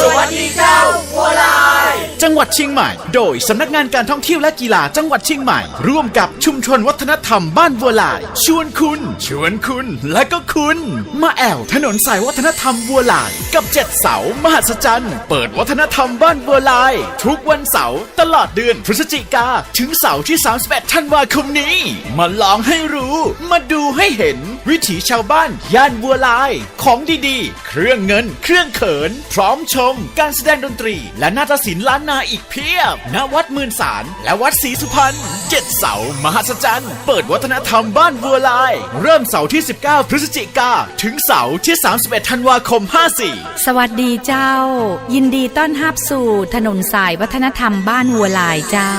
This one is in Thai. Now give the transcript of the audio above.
สวัสดีเจ้าบัวลาย จังหวัดเชียงใหม่ โดยสำนักงานการท่องเที่ยวและกีฬาจังหวัดเชียงใหม่ ร่วมกับชุมชนวัฒนธรรมบ้านบัวลาย ชวนคุณ ชวนคุณ และก็คุณ มาแอวถนนสายวัฒนธรรมบัวลาย กับเจ็ดเสามหัศจรรย์ เปิดวัฒนธรรมบ้านบัวลาย ทุกวันเสาร์ตลอดเดือนพฤศจิกาถึงเสาร์ที่ 31 ธันวาคมนี้ มาลองให้รู้ มาดูให้เห็น วิถีชาวบ้านย่านบัวลาย ของดีๆ เครื่องเงิน เครื่องเขิน พร้อมชม การแสดงดนตรี และนาฏศิลป์ล้านนาอีกเพียบ ณวัดหมื่นสาร และวัดศรีสุพรรณเจ็ดเสามหัศจรรย์ เปิดวัฒนธรรมบ้านบัวลาย เริ่มเสาร์ที่ 19 พฤศจิกาถึงเสาร์ที่ 31 ธันวาคม 54 สวัสดีเจ้า ยินดีต้อนรับสู่ถนนสายวัฒนธรรมบ้านวัวลายเจ้า